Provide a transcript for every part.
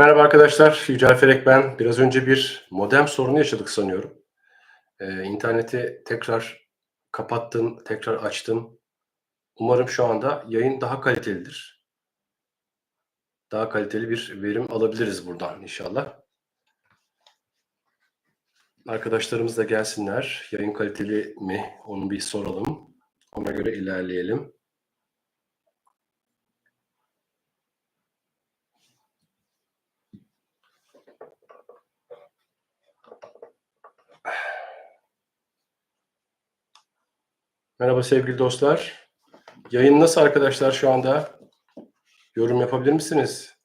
Merhaba arkadaşlar, Yücel Ferek ben. Biraz önce bir modem sorunu yaşadık sanıyorum. Ee, interneti tekrar kapattım, tekrar açtım. Umarım şu anda yayın daha kalitelidir. Daha kaliteli bir verim alabiliriz buradan inşallah. Arkadaşlarımız da gelsinler. Yayın kaliteli mi? Onu bir soralım. Ona göre ilerleyelim. Merhaba sevgili dostlar. Yayın nasıl arkadaşlar şu anda? Yorum yapabilir misiniz?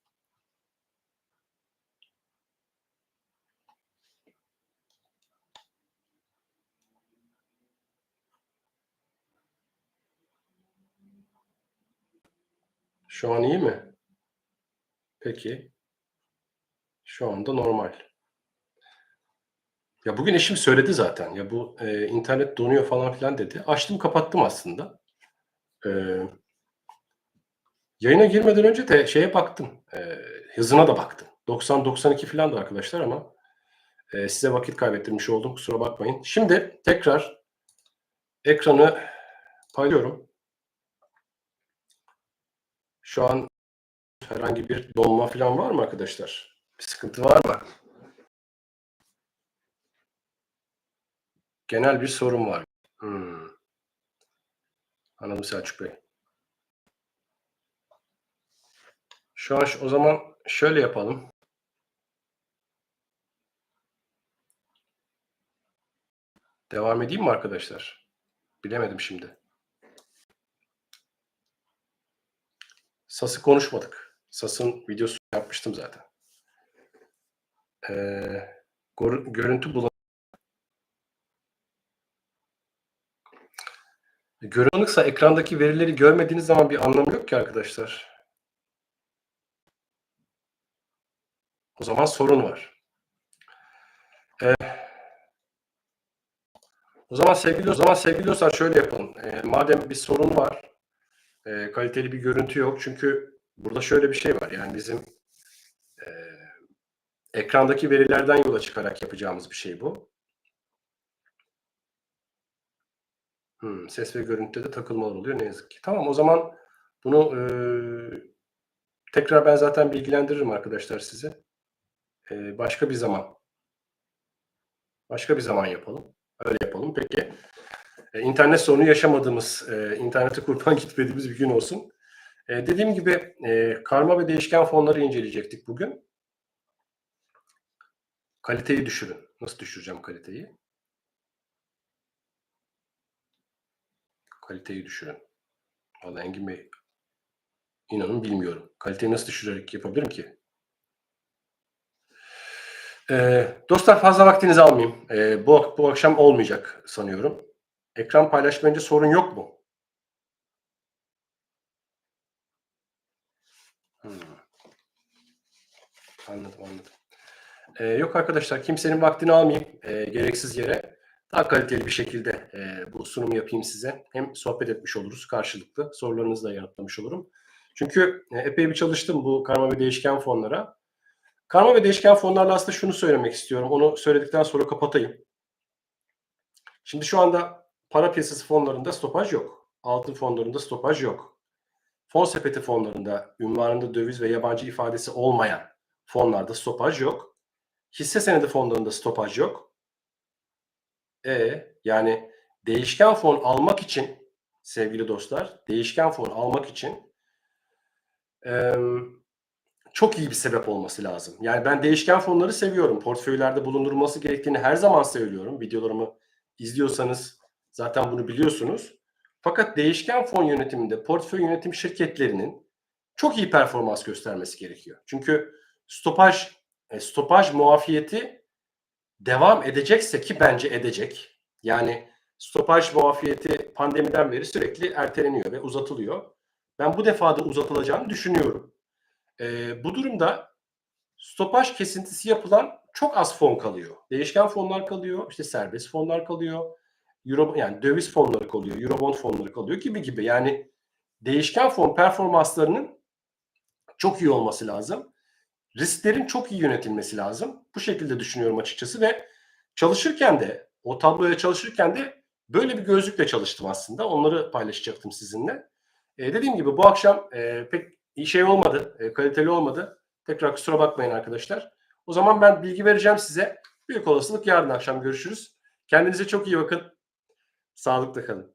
Şu an iyi mi? Peki. Şu anda normal. Ya bugün eşim söyledi zaten. Ya bu e, internet donuyor falan filan dedi. Açtım kapattım aslında. E, yayına girmeden önce de şeye baktım. E, hızına da baktım. 90-92 falan da arkadaşlar ama e, size vakit kaybettirmiş oldum. Kusura bakmayın. Şimdi tekrar ekranı paylıyorum. Şu an herhangi bir donma falan var mı arkadaşlar? Bir sıkıntı var mı? Genel bir sorun var. Hmm. Anladım Selçuk Bey. Şu an o zaman şöyle yapalım. Devam edeyim mi arkadaşlar? Bilemedim şimdi. Sas'ı konuşmadık. Sas'ın videosu yapmıştım zaten. Ee, görüntü bulan Görünükse ekrandaki verileri görmediğiniz zaman bir anlamı yok ki arkadaşlar. O zaman sorun var. Ee, o zaman sevgili o zaman sevgili dostlar şöyle yapalım. Ee, madem bir sorun var, e, kaliteli bir görüntü yok. Çünkü burada şöyle bir şey var. Yani bizim e, ekrandaki verilerden yola çıkarak yapacağımız bir şey bu. Hmm, ses ve görüntüde de takılmalar oluyor ne yazık ki. Tamam o zaman bunu e, tekrar ben zaten bilgilendiririm arkadaşlar size. E, başka bir zaman. Başka bir zaman yapalım. Öyle yapalım. Peki. E, internet sorunu yaşamadığımız, e, internete kurban gitmediğimiz bir gün olsun. E, dediğim gibi e, karma ve değişken fonları inceleyecektik bugün. Kaliteyi düşürün. Nasıl düşüreceğim kaliteyi? Kaliteyi düşürün. Vallahi Engin Bey inanın bilmiyorum. Kaliteyi nasıl düşürerek yapabilirim ki? Ee, dostlar fazla vaktinizi almayayım. Ee, bu, bu akşam olmayacak sanıyorum. Ekran paylaşmayınca sorun yok mu? Hmm. Anladım anladım. Ee, yok arkadaşlar kimsenin vaktini almayayım e, gereksiz yere daha kaliteli bir şekilde e, bu sunumu yapayım size. Hem sohbet etmiş oluruz karşılıklı. Sorularınızı da yanıtlamış olurum. Çünkü e, epey bir çalıştım bu karma ve değişken fonlara. Karma ve değişken fonlarla aslında şunu söylemek istiyorum. Onu söyledikten sonra kapatayım. Şimdi şu anda para piyasası fonlarında stopaj yok. Altın fonlarında stopaj yok. Fon sepeti fonlarında ünvanında döviz ve yabancı ifadesi olmayan fonlarda stopaj yok. Hisse senedi fonlarında stopaj yok. E yani değişken fon almak için sevgili dostlar, değişken fon almak için e, çok iyi bir sebep olması lazım. Yani ben değişken fonları seviyorum. Portföylerde bulundurulması gerektiğini her zaman söylüyorum. Videolarımı izliyorsanız zaten bunu biliyorsunuz. Fakat değişken fon yönetiminde portföy yönetim şirketlerinin çok iyi performans göstermesi gerekiyor. Çünkü stopaj stopaj muafiyeti devam edecekse ki bence edecek. Yani stopaj muafiyeti pandemiden beri sürekli erteleniyor ve uzatılıyor. Ben bu defa da uzatılacağını düşünüyorum. Ee, bu durumda stopaj kesintisi yapılan çok az fon kalıyor. Değişken fonlar kalıyor, işte serbest fonlar kalıyor, Euro, yani döviz fonları kalıyor, Eurobond fonları kalıyor gibi gibi. Yani değişken fon performanslarının çok iyi olması lazım. Risklerin çok iyi yönetilmesi lazım. Bu şekilde düşünüyorum açıkçası ve çalışırken de o tabloya çalışırken de böyle bir gözlükle çalıştım aslında. Onları paylaşacaktım sizinle. E, dediğim gibi bu akşam e, pek iyi şey olmadı, e, kaliteli olmadı. Tekrar kusura bakmayın arkadaşlar. O zaman ben bilgi vereceğim size. Büyük olasılık yarın akşam görüşürüz. Kendinize çok iyi bakın. Sağlıkla kalın.